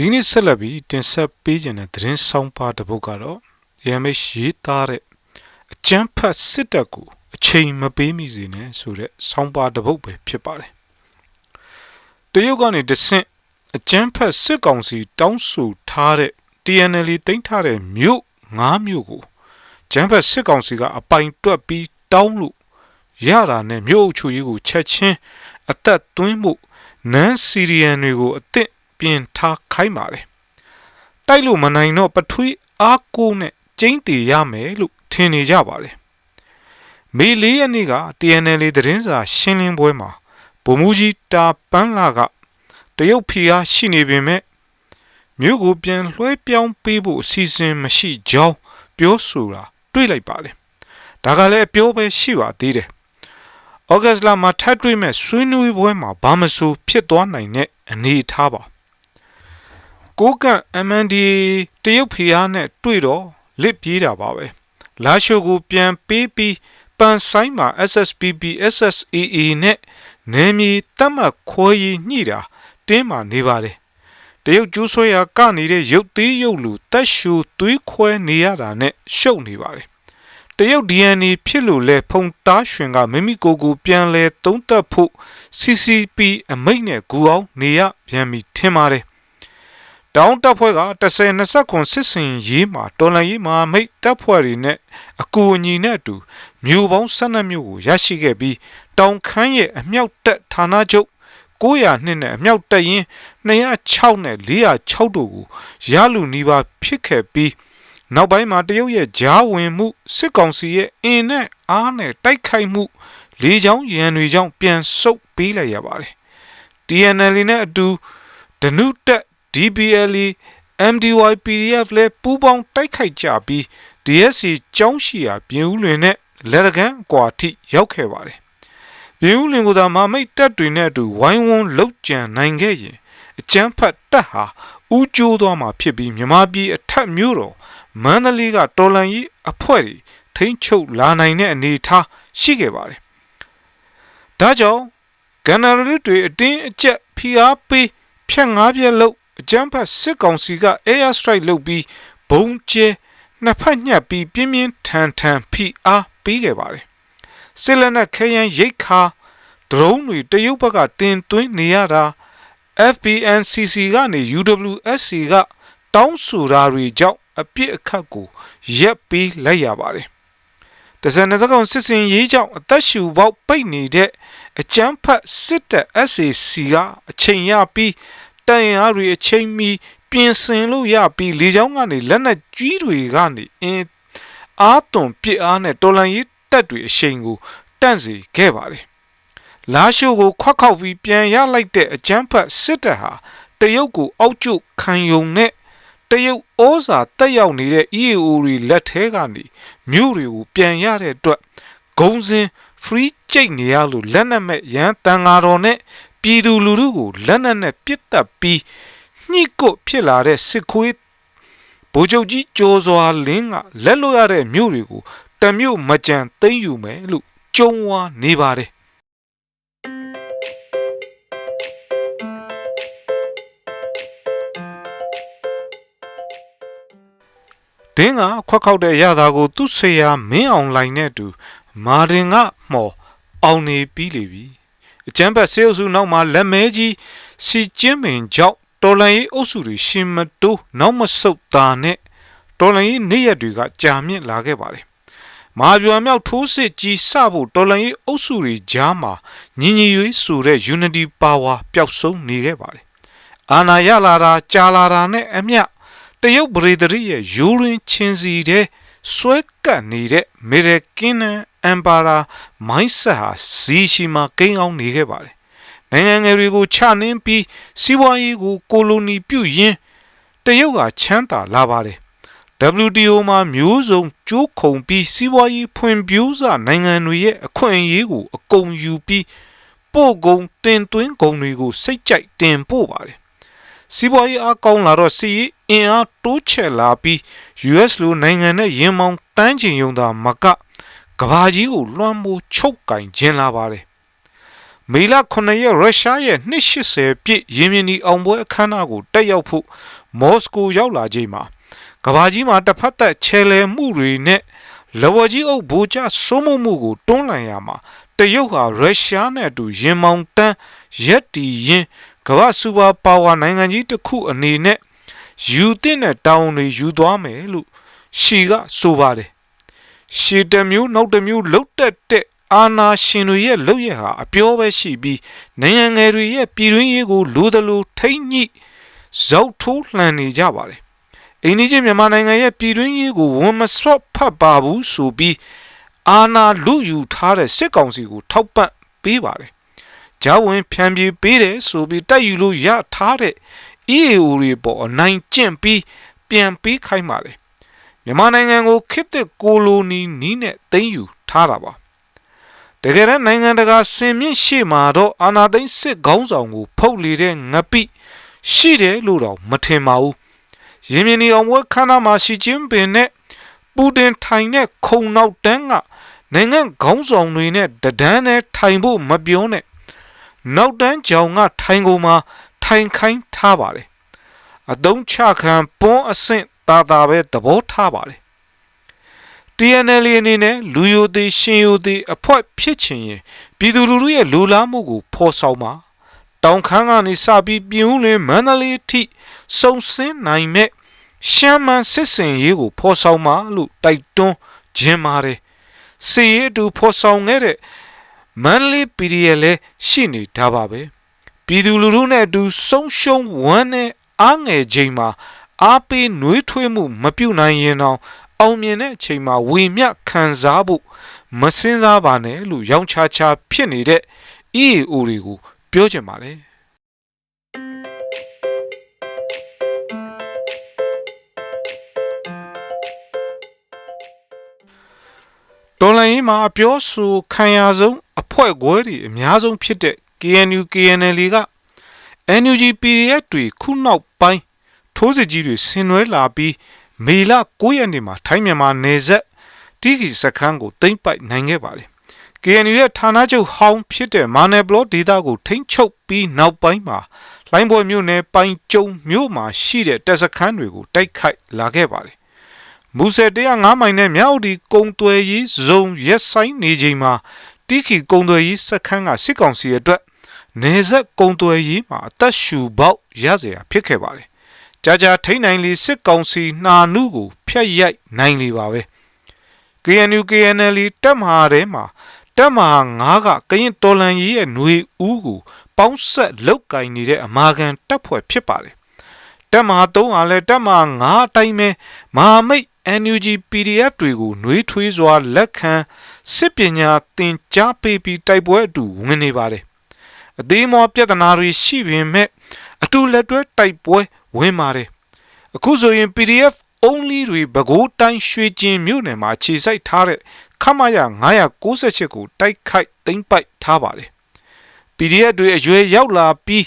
ဒီနေ့ဆက်လက်ပြီးတင်ဆက်ပေးခြင်းတဲ့သတင်းဆောင်ပါတစ်ပုဒ်ကတော့ AMH ရေးသားတဲ့အကျန်းဖတ်စစ်တပ်ကိုအချိန်မပေးမိစေနဲ့ဆိုတဲ့ဆောင်းပါတစ်ပုဒ်ပဲဖြစ်ပါတယ်။တရုတ်ကနေတဆင့်အကျန်းဖတ်စစ်ကောင်စီတောင်းဆိုထားတဲ့ TNL တင်ထားတဲ့မြို့၅မြို့ကိုကျန်းဖတ်စစ်ကောင်စီကအပိုင်တွက်ပြီးတောင်းလို့ရတာနဲ့မြို့အုပ်ချုပ်ရေးကိုချက်ချင်းအသက်သွင်းမှုနန်စီရီယန်တွေကိုအသင့် ပြင်ထားခိုင်းပါတယ်။တိုက်လို့မနိုင်တော့ပထွေးအားကိုနဲ့ကျင်းတည်ရမယ်လို့ထင်နေကြပါတယ်။မေလေးရက်နေ့က TNL သတင်းစာရှင်းလင်းပွဲမှာဗိုလ်မှူးကြီးတာပန်းလာကတရုတ်ဖီအားရှိနေပေမဲ့မြို့ကိုပြန်လွှဲပြောင်းပေးဖို့အစီအစဉ်မရှိကြောင်းပြောဆိုတာတွေ့လိုက်ပါတယ်။ဒါကလည်းအပြောပဲရှိပါသေးတယ်။ဩဂတ်လမှာထပ်တွေ့မဲ့ဆွေးနွေးပွဲမှာဘာမဆိုဖြစ်သွားနိုင်တဲ့အနေအထားပါ။ ကိုကန့် MNDA တရုတ်ဖီအားနဲ့တွေ့တော့လစ်ပြေးတာပါပဲ။လာရှိုကိုပြန်ပေးပြီးပန်ဆိုင်မှာ SSPP SSAA နဲ့နယ်မြေတတ်မှတ်ခွဲရေးညှိတာတင်းမာနေပါတယ်။တရုတ်ကျူးဆွဲရာကနေတဲ့ရုပ်သေးရုပ်လူတက်ရှူသွေးခွဲနေရတာနဲ့ရှုပ်နေပါတယ်။တရုတ် DNA ဖြစ်လို့လဲဖုံတားရွှင်ကမိမိကိုယ်ကိုပြန်လဲသုံးသက်ဖို့ CCP အမိတ်နဲ့ဂူအောင်နေရပြန်ပြီထင်ပါတယ်။ တောင်းတပ်ဖွဲ့က10 20ခွန်စစ်စင်ရေးမှာတော်လန်ရေးမှာမိတ်တပ်ဖွဲ့တွေနဲ့အကူအညီနဲ့အတူမြို့ပေါင်း12မြို့ကိုရရှိခဲ့ပြီးတောင်ခမ်းရဲ့အမြောက်တပ်ဌာနချုပ်900နှစ်နဲ့အမြောက်တပ်ရင်း206နဲ့406တို့ကိုရလူနီးပါးဖြစ်ခဲ့ပြီးနောက်ပိုင်းမှာတရုတ်ရဲ့ဂျားဝင်မှုစစ်ကောင်စီရဲ့အင်နဲ့အားနဲ့တိုက်ခိုက်မှုလေကြောင်းရန်တွေကြောင့်ပြန်ဆုတ်ပေးလိုက်ရပါတယ်။ TNL နဲ့အတူဒနုတက် DBLE MDY PDF လဲပူးပေါင်းတိုက်ခိုက်ကြပြီး DSC ကျောင်းရှိရာပြင်ဦးလွင်နဲ့လက်ရကန်အကွာထိရောက်ခဲ့ပါတယ်။ပြင်ဦးလွင်ကသာမမိတ်တပ်တွေနဲ့အတူဝိုင်းဝန်းလှုပ်ကြံနိုင်ခဲ့ရင်အကျန်းဖတ်တပ်ဟာဥကျိုးသွားမှာဖြစ်ပြီးမြမပြည်အထက်မြို့တော်မန္တလေးကတော်လန်ကြီးအဖွဲ့တွေထိမ့်ချုပ်လာနိုင်တဲ့အနေအထားရှိခဲ့ပါတယ်။ဒါကြောင့်ကန္နာရီတွေအတင်းအကျပ်ဖိအားပေးဖြတ်ငါးပြက်လို့ အကြမ်းဖက်စစ်ကောင်စီက air strike လုပ်ပြီးဘုံကျဲနှစ်ဖက်ညှပ်ပြီးပြင်းပြင်းထန်ထန်ဖိအားပေးခဲ့ပါတယ်။စစ်လက်နက်ခဲယမ်းရိတ်ခါဒရုန်းတွေတရုတ်ဘက်ကတင်သွင်းနေရတာ FBNCC ကနေ UWSC ကတောင်းဆိုတာတွေကြောင့်အပြစ်အခတ်ကိုရက်ပြီးလိုက်ရပါတယ်။တစနစကောင်စစ်စင်ရေးကြောင့်အသက်ရှူပေါက်ပိတ်နေတဲ့အကျန်းဖတ်စစ်တပ် SAC ကအချိန်ရပြီး တန်ရာတွေအချိန်မီပြင်ဆင်လို့ရပြီးလေကြောင်းကနေလက်နက်ကြီးတွေကနေအင်းအားသွန်ပစ်အားနဲ့တော်လန်ရေးတက်တွေအရှိန်ကိုတန့်စေခဲ့ပါတယ်။လာရှိုကိုခွက်ခောက်ပြီးပြန်ရလိုက်တဲ့အကျန်းဖတ်စစ်တပ်ဟာတရုတ်ကိုအောက်ကျခံယုံနဲ့တရုတ်ဩဇာတက်ရောက်နေတဲ့ EAO တွေလက်ထဲကနေမြို့တွေကိုပြန်ရတဲ့အတွက်ဂုံစင် free ကြိတ်နေရလို့လက်နက်မဲ့ရန်တန်ဃာတော်နဲ့ ပြည်သူလူထုကိုလက်နက်နဲ့ပစ်တက်ပြီးညှိကုတ်ဖြစ်လာတဲ့စစ်ခွေးဗိုလ်ချုပ်ကြီးကျော်စွာလင်းကလက်လွတ်ရတဲ့မြို့တွေကိုတမျိုးမကြံသိမ့်ယူမယ်လို့ကြုံဝါနေပါတယ်ဒင်းကခွက်ခောက်တဲ့ရတာကို သူ့ဆရာမင်းအောင်လိုင်နဲ့အတူမာတင်ကမှော်အောင်နေပြီးလေပြီ အကျန်းဘက်ဆေးအုပ်စုနောက်မှာလက်မဲကြီးစီကျင်းပင်ကြောင့်တော်လန်ရေးအုပ်စုတွေရှင်မတိုးနောက်မဆုတ်တာနဲ့တော်လန်ရေးနေ့ရက်တွေကကြာမြင့်လာခဲ့ပါတယ်။မာပြွာမြောက်ထိုးစစ်ကြီးစဖို့တော်လန်ရေးအုပ်စုတွေကြားမှာညီညီရွေးဆိုတဲ့ Unity Power ပျောက်ဆုံးနေခဲ့ပါတယ်။အာနာရလာတာကြာလာတာနဲ့အမျှတရုတ်ပရိသတ်ရဲ့ယူရင်းချင်းစီတဲ့ဆွဲကပ်နေတဲ့မေရကင်း အမ်ပါရာမိုင်းဆက်ဟာဇီရှိမှာကိန်းအောင်နေခဲ့ပါတယ်။နိုင်ငံငယ်တွေကိုချနှင်းပြီးစီးပွားရေးကိုကိုလိုနီပြုတ်ရင်းတရုတ်ကချမ်းသာလာပါတယ်။ WTO မှာမျိုးစုံကျိုးခုံပြီးစီးပွားရေးဖွံ့ဖြိုးစနိုင်ငံတွေရဲ့အခွင့်အရေးကိုအကုန်ယူပြီးပို့ကုန်တင်သွင်းကုန်တွေကိုစိတ်ကြိုက်တင်ပို့ပါတယ်။စီးပွားရေးအကောင်းလာတော့စီးအင်အားတိုးချဲ့လာပြီး US လိုနိုင်ငံနဲ့ရင်မောင်တန်းကျင်ယုံသာမက ကဘာကြီးကိုလွှမ်းမိုးချုပ်ကင်ခြင်းလာပါတယ်မေလ9ရက်ရုရှားရဲ့280ပြည့်ယင်မြနီအောင်ပွဲအခမ်းအနားကိုတက်ရောက်ဖို့မော်စကိုရောက်လာချိန်မှာကဘာကြီးမှာတစ်ဖက်သက်ချဲလဲမှုတွေနဲ့လဝကြီးအုပ်ဘူချစိုးမှုမှုကိုတွန်းလှန်ရမှာတရုတ်ဟာရုရှားနဲ့အတူရင်မောင်တန်းရက်တီရင်ကမ္ဘာစူပါပါဝါနိုင်ငံကြီးတစ်ခုအနေနဲ့ယူတဲ့နဲ့တောင်းတွေယူသွားမယ်လို့ရှီကဆိုပါတယ် ရှီတစ်မျိုးနောက်တစ်မျိုးလှုပ်တက်တဲ့အာနာရှင်တွေရဲ့လုပ်ရဟာအပြောပဲရှိပြီးနိုင်ငံငယ်တွေရဲ့ပြည်တွင်းရေးကိုလိုသလိုထိမ့်ညှိဇောက်ထိုးလှန်နေကြပါတယ်အိန္ဒိယမြန်မာနိုင်ငံရဲ့ပြည်တွင်းရေးကိုဝန်မစော့ဖတ်ပါဘူးဆိုပြီးအာနာလူယူထားတဲ့စစ်ကောင်စီကိုထောက်ပံ့ပေးပါတယ်ဂျာဝင်ဖြန်ပြေးပေးတယ်ဆိုပြီးတိုက်ယူလို့ရထားတဲ့ EAO တွေပေါ်အနိုင်ကျင့်ပြီးပြန်ပေးခိုင်းပါတယ် မြန်မာနိုင်ငံကိုခေတ်သစ်ကိုလိုနီနီးနဲ့သိမ်းယူထားတာပါတကယ်တမ်းနိုင်ငံတကာစင်မြင့်ရှေ့မှာတော့အာနာသိန်းစစ်ခေါင်းဆောင်ကိုဖုတ်လေတဲ့ငပိရှိတယ်လို့တော့မထင်ပါဘူးရင်းမြင်နေအောင်ဝက်ခန္ဓာမှာရှီကျင်းပင်နဲ့ပူတင်ထိုင်တဲ့ခုံနောက်တန်းကနိုင်ငံခေါင်းဆောင်တွေနဲ့တဒန်းနဲ့ထိုင်ဖို့မပြောနဲ့နောက်တန်းကြောင်ကထိုင်ကုန်မှာထိုင်ခိုင်းထားပါတယ်အတုံးချခံပွန်းအဆင့် တာတာပဲသဘောထားပါတယ် TNL အနေနဲ့လူယိုသေးရှင်ယိုသေးအဖွက်ဖြစ်ချင်ရင်ပြည်သူလူထုရဲ့လူလားမှုကိုဖော်ဆောင်ပါတောင်ခမ်းကနေစပြီးပြင်းဦးလင်းမန္တလေးထိစုံစင်းနိုင်မဲ့ရှမ်းမန်စစ်စင်ရေးကိုဖော်ဆောင်ပါလို့တိုက်တွန်းခြင်းပါတယ်စီရေးအတူဖော်ဆောင်ခဲ့တဲ့မန္တလေး PDL လည်းရှိနေတာပါပဲပြည်သူလူထုနဲ့အတူဆုံးရှုံးဝမ်းနဲ့အားငယ်ချိန်မှာ အားပေးနှွေးထွေးမှုမပြုတ်နိုင်ရင်တော့အောင်မြင်တဲ့အချိန်မှာဝေမျှခံစားဖို့မစင်စားပါနဲ့လို့ရောင်းချချဖြစ်နေတဲ့ EAO တွေကိုပြောချင်ပါတယ်တော်လိုင်းမှာအပြောဆိုခံရဆုံးအဖွဲ့ခွဲတွေအများဆုံးဖြစ်တဲ့ KNU KNL က NUG PDF တွေခုနောက်ပိုင်း ထိုးစစ်ကြီးတွေဆင်နွှဲလာပြီးမေလ9ရက်နေ့မှာထိုင်းမြန်မာနယ်စပ်တီဂီစခန်းကိုသိမ်းပိုက်နိုင်ခဲ့ပါတယ်။ KNU ရဲ့ဌာနချုပ်ဟောင်းဖြစ်တဲ့မာနယ်ဘလော့ဒေသကိုထိန်းချုပ်ပြီးနောက်ပိုင်းမှာလိုင်းပေါ်မြို့နယ်ပိုင်ကျုံမြို့မှာရှိတဲ့တပ်စခန်းတွေကိုတိုက်ခိုက်လာခဲ့ပါတယ်။မူဆယ်105မိုင်နဲ့မြောက်ဒီကုံသွယ်ရေးဇုံရက်ဆိုင်နေချိန်မှာတီခီကုံသွယ်ရေးစခန်းကစစ်ကောင်စီအတွက်နေဆက်ကုံသွယ်ရေးမှာအသက်ရှူပေါက်ရเสียဖြစ်ခဲ့ပါတယ်။ ကြာကြာထိနိုင်လီစစ်ကောင်စီနှာနုကိုဖျက်ရိုက်နိုင်လီပါပဲ။ KNU KNL တက်မဟာထဲမှာတက်မဟာ9ကကရင်တော်လန်ရေးရဲ့ຫນွေဦးကိုပေါင်းဆက်လောက်ကင်နေတဲ့အမာခံတပ်ဖွဲ့ဖြစ်ပါတယ်။တက်မဟာ3ဟာလည်းတက်မဟာ9အတိုင်းပဲမဟာမိတ် NUG PDF တွေကိုနှွေးထွေးစွာလက်ခံစစ်ပညာသင်ကြားပေးပြီးတိုက်ပွဲအတူဝင်နေပါတယ်အသေးမောပြဿနာတွေရှိပေမဲ့အတူလက်တွဲတိုက်ပွဲ ဝင်ပါတယ်အခုဆိုရင် PDF only တွေပဲခူးတိုင်းရွှေကျင်မြို့နယ်မှာခြေစိုက်ထားတဲ့ခမရ998ကိုတိုက်ခိုက်သိမ်းပိုက်ထားပါတယ် PDF တွေအရွယ်ရောက်လာပြီး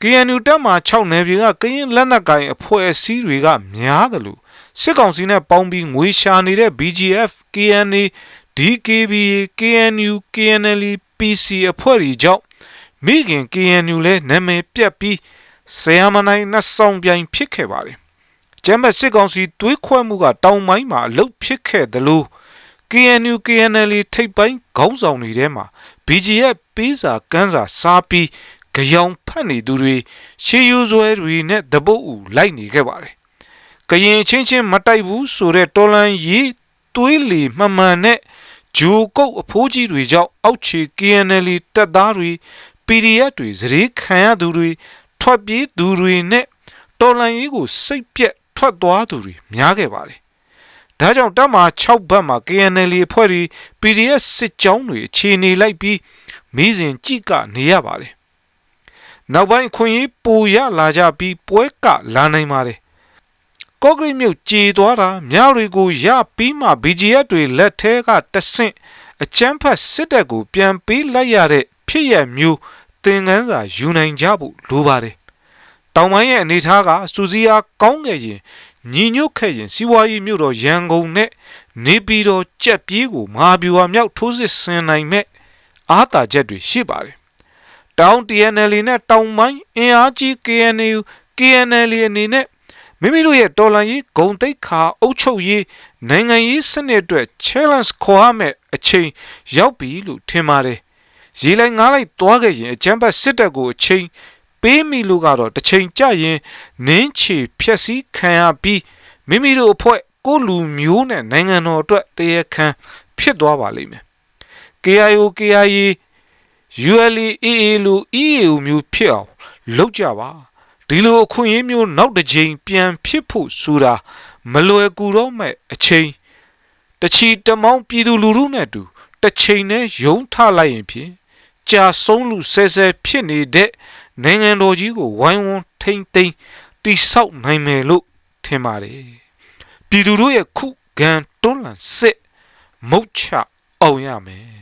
KNU တပ်မှ6နယ်ပြည်ကကရင်လက်နက်ကိုင်အဖွဲ့အစည်းတွေကများတယ်လို့စစ်ကောင်စီနဲ့ပေါင်းပြီးငွေရှာနေတဲ့ BGF KNA DKBA KNU KNL PC အဖွဲ့တွေကြောင့်မိခင် KNU လဲနာမည်ပြတ်ပြီး ဆရာမနိုင်နှဆောင်ပြိုင်ဖြစ်ခဲ့ပါတယ်။ကျမ်းမဲ့စစ်ကောင်စီတွေးခွဲမှုကတောင်ပိုင်းမှာအလုတ်ဖြစ်ခဲ့တယ်လို့ KNU KNL ထိပ်ပိုင်းခေါင်းဆောင်တွေထဲမှာ BGF ပေးစာကမ်းစာစားပြီးကြောင်ဖတ်နေသူတွေရှေးရိုးဆွဲတွေနဲ့တပုတ်ဦးလိုက်နေခဲ့ပါတယ်။ကရင်ချင်းချင်းမတိုက်ဘူးဆိုတဲ့တော်လန်ရေးသွေးလီမှန်မှန်နဲ့ဂျိုကုတ်အဖိုးကြီးတွေကြောင့်အောက်ခြေ KNL တပ်သားတွေ PDF တွေစရေခံရသူတွေ ထွက်ပြေးသူတွေနဲ့တော်လန်ရေးကိုစိတ်ပြက်ထွက်သွားသူတွေများခဲ့ပါတယ်။ဒါကြောင့်တပ်မ6ဘက်မှာ KNL အဖွဲ့တွေ PDF စစ်ကြောင်းတွေအခြေအနေလိုက်ပြီးမိစဉ်ကြည့်ကနေရပါတယ်။နောက်ပိုင်းခွင့်ရေးပိုရလာကြပြီးပွဲကလာနိုင်ပါတယ်။ကော့ဂရိတ်မြို့ကြေသွားတာမြတွေကိုရပြီးမှ BGF တွေလက်ထဲကတဆင့်အချမ်းဖတ်စစ်တပ်ကိုပြန်ပေးလိုက်ရတဲ့ဖြစ်ရမျိုး သင်ခန်းစာယူနိုင်ကြဖို့လိုပါတယ်။တောင်ပိုင်းရဲ့အနေအထားကစူစီယာကောင်းခဲ့ရင်ညီညွတ်ခဲ့ရင်စီးပွားရေးမြို့တော်ရန်ကုန်နဲ့နေပြည်တော်ကြက်ပြေးကိုမဟာဗျူဟာမြောက်ထိုးစစ်ဆင်နိုင်မဲ့အားသာချက်တွေရှိပါတယ်တောင် TNL နဲ့တောင်ပိုင်းအင်အားကြီး KNU KNL အနေနဲ့မိမိတို့ရဲ့တော်လှန်ရေးဂုံတိတ်ခါအုပ်ချုပ်ရေးနိုင်ငံရေးစနစ်အတွက် challenge ခေါ်ရမယ်အချိန်ရောက်ပြီလို့ထင်ပါတယ်။ ရေးလိုက်ငားလိုက်သွားခဲ့ရင်အကြမ်းဖက်စစ်တပ်ကိုအချိန်ပေးမိလို့ကတော့တစ်ချိန်ကြရင်နင်းချေဖြက်စီးခံရပြီးမိမိတို့အဖွဲ့ကိုလူမျိုးနဲ့နိုင်ငံတော်အတွက်တရားခံဖြစ်သွားပါလိမ့်မယ်။ KIO KIA ULA AA လို့ EAO မျိုးဖြစ်အောင်လုပ်ကြပါဒီလိုအခွင့်အရေးမျိုးနောက်တစ်ချိန်ပြန်ဖြစ်ဖို့ဆိုတာမလွယ်ကူတော့မဲ့အချိန်တချီတမောင်းပြည်သူလူထုနဲ့တူတစ်ချိန်နဲ့ယုံထလိုက်ရင်ဖြင့် ကြာဆုံးလူဆဲဆဲဖြစ်နေတဲ့နိုင်ငံတော်ကြီးကိုဝိုင်းဝန်းထိမ့်သိမ်းတိဆောက်နိုင်မယ်လို့ထင်ပါတယ်ပြည်သူတို့ရဲ့ခုခံတွန်းလှန်စစ်မုတ်ချအောင်ရမယ်